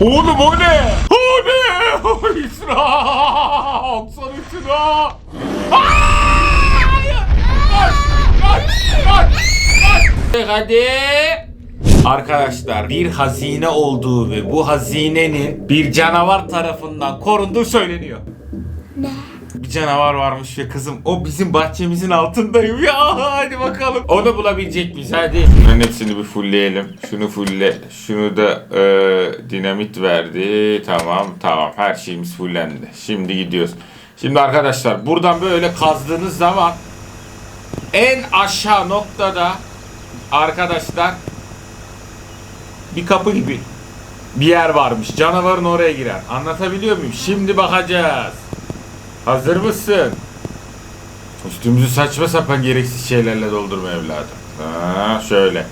Oğlum o ne? O ne? O İsra! Oksana İsra! Hadi! Arkadaşlar bir hazine olduğu ve bu hazinenin bir canavar tarafından korunduğu söyleniyor. Bir canavar varmış ve kızım o bizim bahçemizin altındayım ya hadi bakalım. Onu bulabilecek miyiz hadi. Bunların hepsini bir fullleyelim. Şunu fullle. Şunu da e, dinamit verdi. Tamam tamam her şeyimiz fullendi. Şimdi gidiyoruz. Şimdi arkadaşlar buradan böyle kazdığınız zaman en aşağı noktada arkadaşlar bir kapı gibi bir yer varmış. Canavarın oraya girer. Anlatabiliyor muyum? Şimdi bakacağız. Hazır mısın? Üstümüzü saçma sapan gereksiz şeylerle doldurma evladım. Ha, şöyle.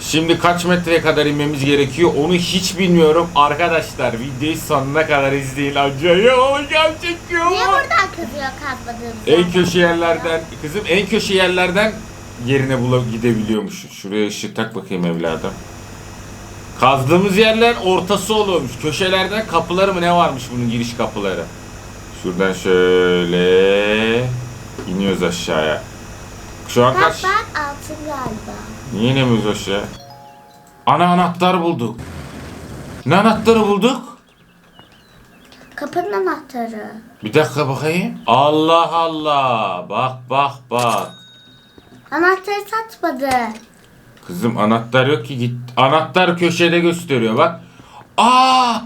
Şimdi kaç metreye kadar inmemiz gerekiyor onu hiç bilmiyorum. Arkadaşlar videoyu sonuna kadar izleyin. Acayip olacağım çekiyor. Niye buradan kızıyor kazmadığımız En köşe yerlerden kızım en köşe yerlerden yerine bula gidebiliyormuş. Şuraya ışık tak bakayım evladım. Kazdığımız yerler ortası oluyormuş. Köşelerden kapıları mı ne varmış bunun giriş kapıları. Şuradan şöyle iniyoruz aşağıya. Şu an kaç? bak altın galiba. Niye inemiyoruz aşağı? Ana anahtar bulduk. Ne anahtarı bulduk? Kapının anahtarı. Bir dakika bakayım. Allah Allah. Bak bak bak. Anahtarı satmadı. Kızım anahtar yok ki git. Anahtar köşede gösteriyor bak. Aa!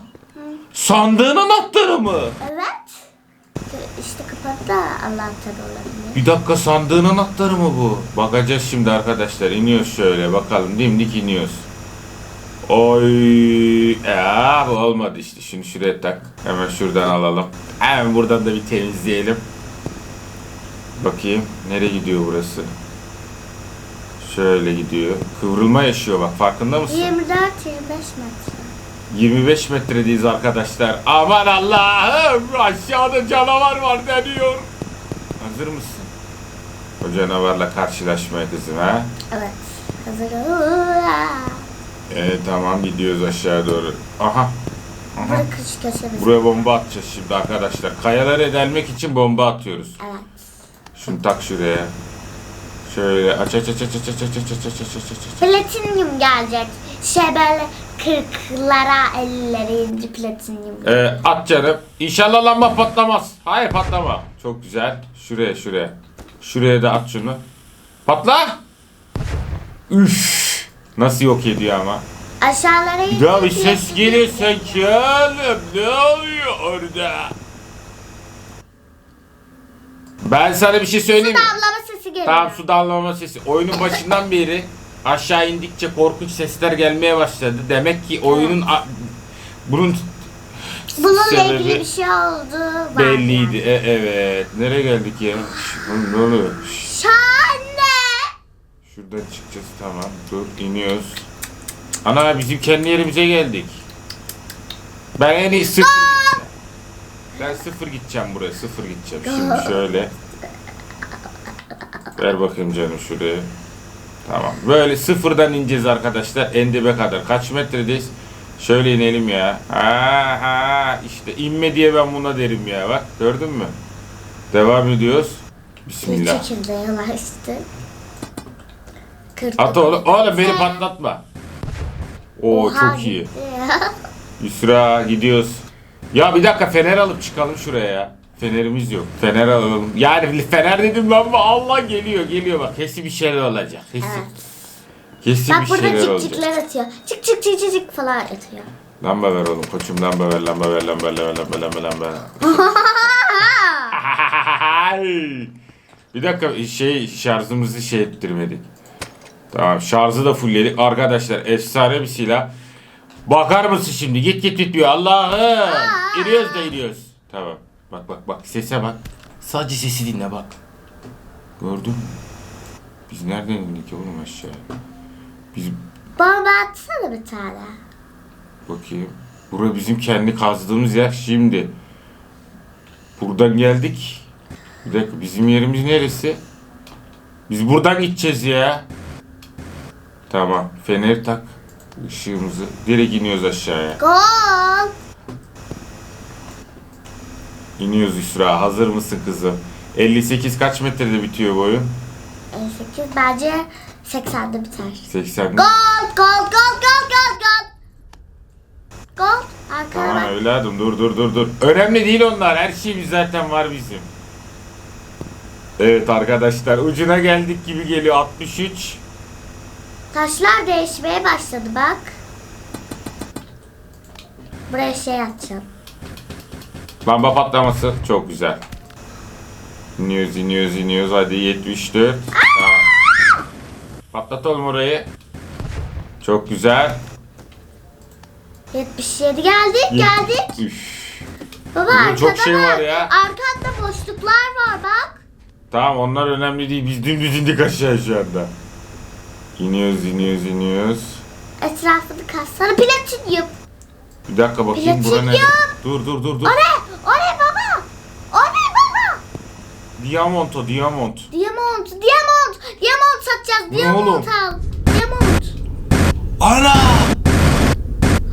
Sandığın anahtarı mı? Evet. İşte kapattı da anahtarı olabilir. Bir dakika sandığın anahtarı mı bu? Bakacağız şimdi arkadaşlar. İniyoruz şöyle bakalım dimdik iniyoruz. Oy! Ya bu olmadı işte. Şunu şuraya tak. Hemen şuradan alalım. Hemen buradan da bir temizleyelim. Bakayım nereye gidiyor burası? Şöyle gidiyor. Kıvrılma yaşıyor bak farkında mısın? 24-25 metre. 25 metredeyiz arkadaşlar. Aman Allah'ım aşağıda canavar var deniyor. Hazır mısın? O canavarla karşılaşmaya kızım ha? Evet. Hazır ol. Evet tamam gidiyoruz aşağı doğru. Aha. Aha. Burası kış köşemiz. Buraya bomba atacağız şimdi arkadaşlar. Kayaları delmek için bomba atıyoruz. Evet. Şunu tak şuraya. Şöyle aç aç aç aç aç aç aç aç aç aç aç aç aç. Platinyum gelecek. Şey böyle kırklara, ellilere ince platinyum. Ee, at canım. İnşallah lamba patlamaz. Hayır patlama. Çok güzel. Şuraya şuraya. Şuraya da at şunu. Patla. Üf. Nasıl yok ediyor ama. Aşağılara ince Ya bir ses geliyor sanki oğlum. Ne oluyor orada? Ben sana bir şey söyleyeyim mi? Damlama sesi geliyor. Tamam su damlama sesi. Oyunun başından beri aşağı indikçe korkunç sesler gelmeye başladı. Demek ki oyunun a- bunun Bununla sebebi ilgili bir şey oldu. var belliydi. E, evet. Nereye geldik ya? Şş, oğlum ne oluyor? Şş, Şahane. Şuradan çıkacağız tamam. Dur iniyoruz. Ana bizim kendi yerimize geldik. Ben en iyi sıfır gideceğim. Ben sıfır gideceğim buraya. Sıfır gideceğim. Şimdi şöyle. Ver bakayım canım şuraya. Tamam. Böyle sıfırdan ineceğiz arkadaşlar. En dibe kadar. Kaç metredeyiz? Şöyle inelim ya. Ha ha işte inme diye ben buna derim ya. Bak gördün mü? Devam ediyoruz. Bir Bismillah. şekilde yanaştı. Kırk At oğlum. Oğlum beni patlatma. Oo Oha, çok iyi. ya. Yusra gidiyoruz. Ya bir dakika fener alıp çıkalım şuraya ya. Fenerimiz yok. Fener alalım. Yani fener dedim ben bu Allah geliyor geliyor bak. Kesin bir şeyler olacak. Kesin, Evet. kesin Bak bir burada şeyler cik olacak. cikler atıyor. Çık çık çık çık çık falan atıyor. Lamba ver oğlum koçum lamba ver lamba ver lamba ver lamba lamba lamba. bir dakika şey şarjımızı şey ettirmedik. Tamam şarjı da fullledik. Arkadaşlar efsane bir silah. Bakar mısın şimdi? Git git git diyor. Allah'ım. İniyoruz da iniyoruz. Tamam. Bak bak bak sese bak. Sadece sesi dinle bak. Gördün mü? Biz nereden indik oğlum aşağı? Biz Bomba atsana bir tane. Bakayım. Bura bizim kendi kazdığımız yer şimdi. Buradan geldik. Bir dakika bizim yerimiz neresi? Biz buradan gideceğiz ya. Tamam. Feneri tak. ışığımızı. Direkt iniyoruz aşağıya. Gol. İniyoruz Yusra. Hazır mısın kızım? 58 kaç metrede bitiyor bu oyun? 58 bence 80'de biter. 80. Gold, gold, gold, gold, gold, gold. Gold, arkana Tamam bak. evladım dur dur dur dur. Önemli değil onlar. Her şeyimiz zaten var bizim. Evet arkadaşlar ucuna geldik gibi geliyor 63. Taşlar değişmeye başladı bak. Buraya şey atacağım. Lamba patlaması çok güzel. İniyoruz iniyoruz iniyoruz hadi 74. Tamam. Patlat oğlum orayı. Çok güzel. 77 geldik, geldik. Üf. Baba Bugün arkada çok şey var ya. Arkanda boşluklar var bak. Tamam onlar önemli değil. Biz dümdüz indik aşağı şu anda. İniyoruz iniyoruz iniyoruz. Etrafını kassana platinyum. Bir dakika bakayım bura ne? Dur dur dur dur. O ne? O ne baba? O ne baba? Diamond o diamond. Diamond, diamond, diamond satacağız. Bu ne Diamond oğlum? al. Diamond. Ana!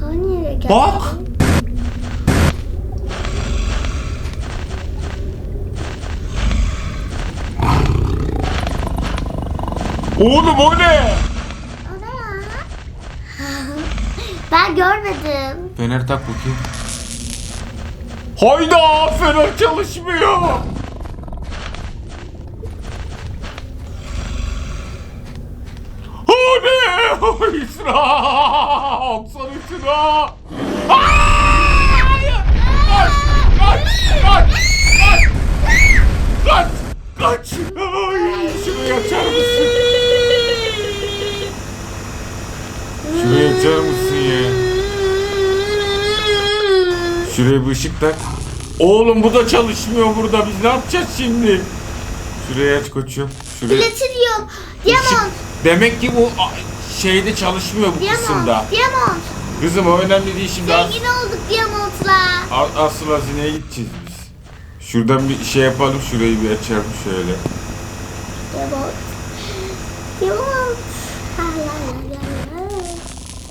Hani nereye? Bak! Oğlum o ne? Ben görmedim. Fener tak bakayım. Hayda fener çalışmıyor. Ne? İsra! Oksana şuna! Hayır! Kaç! Kaç! Kaç! Kaç! Kaç! Kaç! Ay, şurayı açar mısın? Şurayı açar mısın ya? Şuraya bir ışık tak. Oğlum bu da çalışmıyor burada. Biz ne yapacağız şimdi? Şurayı aç koçum. Şuraya. Platinyum, Işık- diamond, Demek ki bu şeyde çalışmıyor bu kısımda. diamond, diamond. Kızım o önemli değil şimdi. Zengin olduk diamondla. asıl hazineye gideceğiz biz. Şuradan bir şey yapalım. Şurayı bir açalım şöyle. Diamond. Diamond.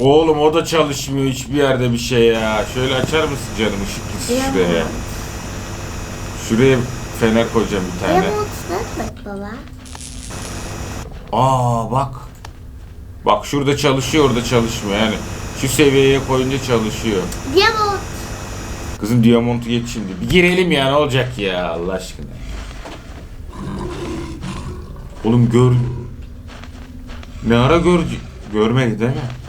Oğlum o da çalışmıyor hiçbir yerde bir şey ya. Şöyle açar mısın canım ışık gitsin şuraya. Diamond. Şuraya fener koyacağım bir tane. Demek baba? Aa bak. Bak şurada çalışıyor orada çalışmıyor yani. Şu seviyeye koyunca çalışıyor. Diamond. Kızım Diamond'u geç şimdi. Bir girelim ya ne olacak ya Allah aşkına. Oğlum gör... Ne ara gör... Görmedi değil mi?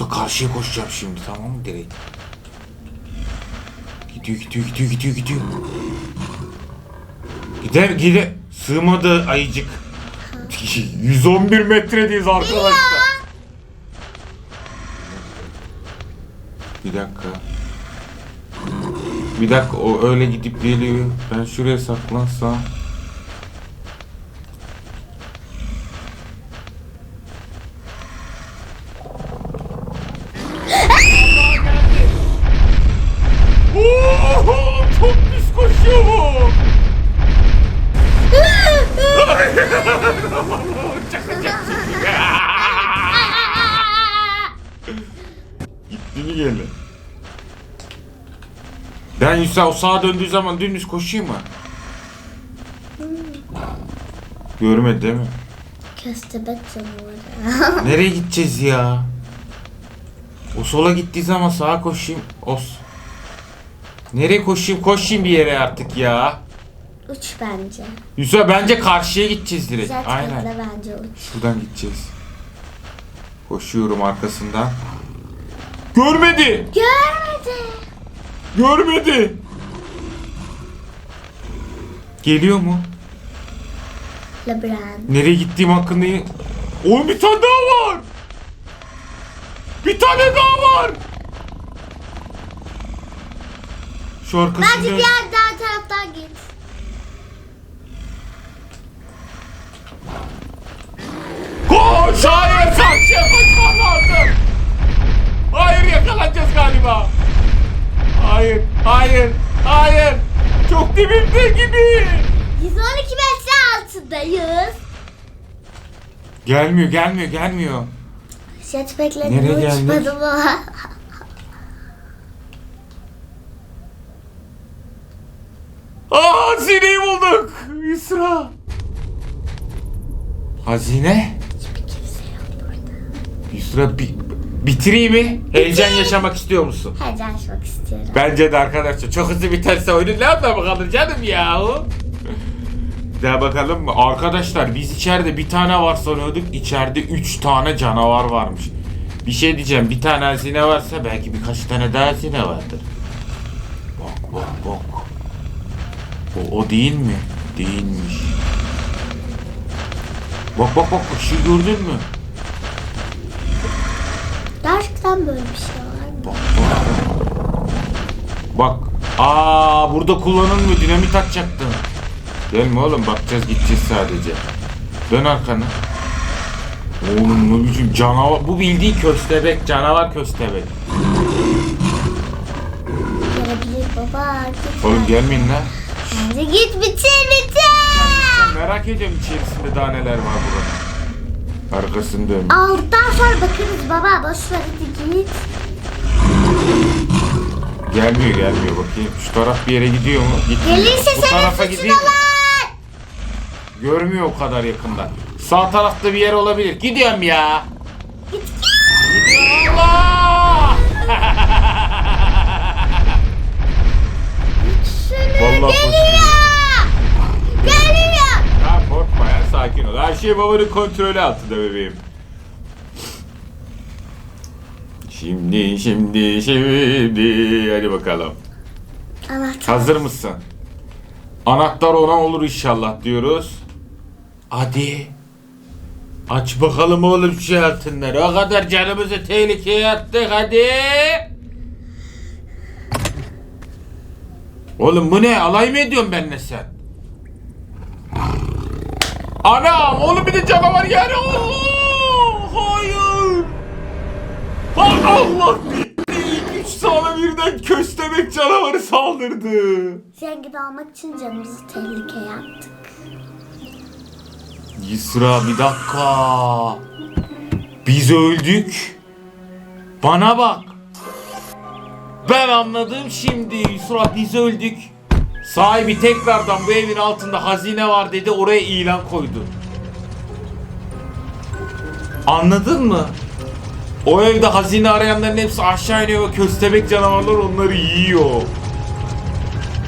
Yoksa karşıya koşacağım şimdi tamam mı direkt? Gidiyor gidiyor gidiyor gidiyor gidiyor. Gider gider. Sığmadı ayıcık. 111 metredeyiz arkadaşlar. Bir dakika. Bir dakika o öyle gidip geliyor. Ben şuraya saklansam. Gitti mi gene? Ben Yusuf o sağa döndüğü zaman dümdüz koşayım mı? Görmedi değil mi? Köstebek canavarı. Nereye gideceğiz ya? O sola gittiği zaman sağa koşayım. Os. Nereye koşayım? Koşayım bir yere artık ya. Uç bence. Yusuf bence karşıya gideceğiz direkt. Güzel Aynen. bence uç. Şuradan gideceğiz. Koşuyorum arkasından. Görmedi. Görmedi. Görmedi. Geliyor mu? Labirent. Nereye gittiğim hakkında... Oğlum bir tane daha var. Bir tane daha var. Şu arkasında... Bence diğer diğer taraftan git. Karşıya kaçmam lazım. Hayır yakalanacağız galiba. Hayır, hayır, hayır. Çok dibimde gibi. 112 metre altındayız. Gelmiyor, gelmiyor, gelmiyor. Jetpack'le Nereye geldik? uçmadım ama. Aa hazineyi bulduk. Yusra. Hazine? Yusra bi- bitireyim mi? Heyecan yaşamak istiyor musun? Heyecan yaşamak istiyorum. Bence de arkadaşlar çok hızlı biterse oyunun ne anlamı kalır canım yahu. Daha bakalım mı? Arkadaşlar biz içeride bir tane var sanıyorduk. İçeride üç tane canavar varmış. Bir şey diyeceğim. Bir tane hazine varsa belki birkaç tane daha hazine vardır. Bak bak bak. O, o değil mi? Değilmiş. Bak bak bak ışığı gördün mü? Gerçekten böyle bir şey var? Bak. Aa burada kullanılmıyor. Dinamit atacaktın. Gelme oğlum bakacağız gideceğiz sadece. Dön arkanı. Oğlum ne biçim canavar. Bu bildiği köstebek. Canavar köstebek. Gelebilir baba. Oğlum gelmeyin lan. Hadi git bitir bitir. Merak ediyorum içerisinde daha neler var buranın. Arkasını dön. Aldıktan sonra bakarız baba. Boş ver hadi git. Gelmiyor gelmiyor bakayım. Şu taraf bir yere gidiyor mu? Gitmiyor. Gelirse Bu tarafa olur. Görmüyor o kadar yakında. Sağ tarafta bir yer olabilir. Gidiyorum ya. Git. Gidiyorum Allah! Vallahi geliyor. Geliyor. Ya korkma ya sakin ol. Her şey babanın kontrolü altında bebeğim. Şimdi şimdi şimdi hadi bakalım. Anahtar. Hazır mısın? Anahtar ona olur inşallah diyoruz. Hadi. Aç bakalım oğlum şu altınları. O kadar canımızı tehlikeye attık hadi. Oğlum bu ne? Alay mı ediyorsun benimle sen? Anam oğlum bir de canavar yani. Oo, hayır. Ha, Allah bitti. İlk üç sana birden köstebek canavarı saldırdı. Zengin olmak için canımızı tehlikeye attık. Yusra bir dakika. Biz öldük. Bana bak. Ben anladım şimdi Yusra biz öldük. Sahibi tekrardan bu evin altında hazine var dedi oraya ilan koydu. Anladın mı? O evde hazine arayanların hepsi aşağı iniyor ve köstebek canavarlar onları yiyor.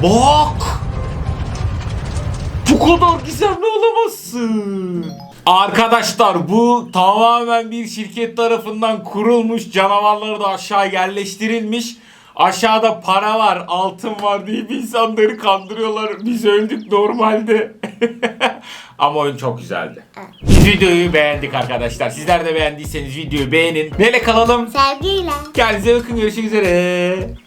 Bak! Bu kadar gizemli olamazsın. Arkadaşlar bu tamamen bir şirket tarafından kurulmuş canavarları da aşağı yerleştirilmiş. Aşağıda para var, altın var deyip insanları kandırıyorlar. Biz öldük normalde. Ama oyun çok güzeldi. Biz videoyu beğendik arkadaşlar. Sizler de beğendiyseniz videoyu beğenin. Neyle kalalım? Sevgiyle. Kendinize bakın görüşmek üzere.